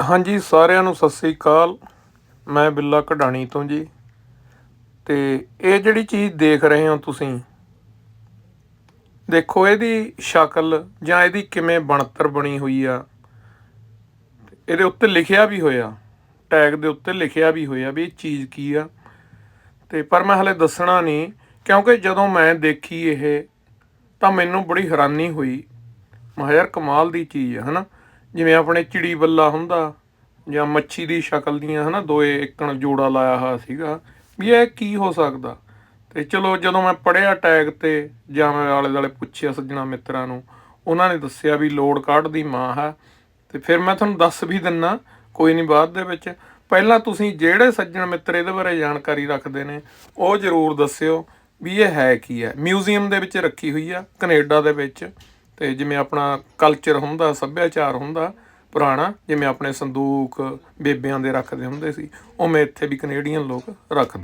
ਹਾਂਜੀ, ਸਾਰਿਆਂ ਨੂੰ ਸਤਿ ਸ੍ਰੀ ਅਕਾਲ। ਮੈਂ ਬਿੱਲਾ ਕਢਾਣੀ ਤੋਂ ਜੀ। ਤੇ ਇਹ ਜਿਹੜੀ ਚੀਜ਼ ਦੇਖ ਰਹੇ ਹੋ ਤੁਸੀਂ, ਦੇਖੋ ਇਹਦੀ ਸ਼ਕਲ ਜਾਂ ਇਹਦੀ ਕਿਵੇਂ ਬਣਤਰ ਬਣੀ ਹੋਈ ਆ। ਇਹਦੇ ਉੱਤੇ ਲਿਖਿਆ ਵੀ ਹੋਇਆ, ਟੈਗ ਦੇ ਉੱਤੇ ਲਿਖਿਆ ਵੀ ਹੋਇਆ ਵੀ ਇਹ ਚੀਜ਼ ਕੀ ਆ। ਤੇ ਪਰ ਮੈਂ ਹਲੇ ਦੱਸਣਾ ਨਹੀਂ, ਕਿਉਂਕਿ ਜਦੋਂ ਮੈਂ ਦੇਖੀ ਇਹ, ਤਾਂ ਮੈਨੂੰ ਬੜੀ ਹੈਰਾਨੀ ਹੋਈ। ਮੈਂ ਕਮਾਲ ਦੀ ਚੀਜ਼ ਹੈ ਹਨਾ? ਜਿਵੇਂ ਆਪਣੇ ਚਿੜੀ ਬੱਲਾ ਹੁੰਦਾ ਜਾਂ ਮੱਛੀ ਦੀ ਸ਼ਕਲ ਦੀਆਂ ਹਨਾ, ਦੋਏ ਇੱਕਣ ਜੋੜਾ ਲਾਇਆ ਹੋਇਆ ਸੀਗਾ, ਵੀ ਇਹ ਕੀ ਹੋ ਸਕਦਾ? ਤੇ ਚਲੋ ਜਦੋਂ ਮੈਂ ਪੜਿਆ ਟੈਗ ਤੇ, ਜਾਂ ਮੈਂ ਆਲੇ ਦੁਆਲੇ ਪੁੱਛਿਆ ਸੱਜਣਾ ਮਿੱਤਰਾਂ ਨੂੰ, ਉਹਨਾਂ ਨੇ ਦੱਸਿਆ ਵੀ ਲੋਡ ਕਾਰਡ ਦੀ ਮਾਂ ਹੈ। ਤੇ ਫਿਰ ਮੈਂ ਤੁਹਾਨੂੰ ਦੱਸ ਵੀ ਦਿੰਨਾ, ਕੋਈ ਨਹੀਂ ਬਾਅਦ ਦੇ ਵਿੱਚ। ਪਹਿਲਾਂ ਤੁਸੀਂ ਜਿਹੜੇ ਸੱਜਣ ਮਿੱਤਰ ਇਹਦੇ ਬਾਰੇ ਜਾਣਕਾਰੀ ਰੱਖਦੇ ਨੇ, ਉਹ ਜ਼ਰੂਰ ਦੱਸਿਓ ਵੀ ਇਹ ਹੈ ਕੀ ਹੈ। ਮਿਊਜ਼ੀਅਮ ਦੇ ਵਿੱਚ ਰੱਖੀ ਹੋਈ ਆ, ਕੈਨੇਡਾ ਦੇ ਵਿੱਚ। ਤੇ ਜਿਵੇਂ ਆਪਣਾ ਕਲਚਰ ਹੁੰਦਾ, ਸੱਭਿਆਚਾਰ ਹੁੰਦਾ ਪੁਰਾਣਾ, ਜਿਵੇਂ ਆਪਣੇ ਸੰਦੂਕ ਬੇਬਿਆਂ ਦੇ ਰੱਖਦੇ ਹੁੰਦੇ ਸੀ, ਉਵੇਂ ਇੱਥੇ ਵੀ ਕੈਨੇਡੀਅਨ ਲੋਕ ਰੱਖਦੇ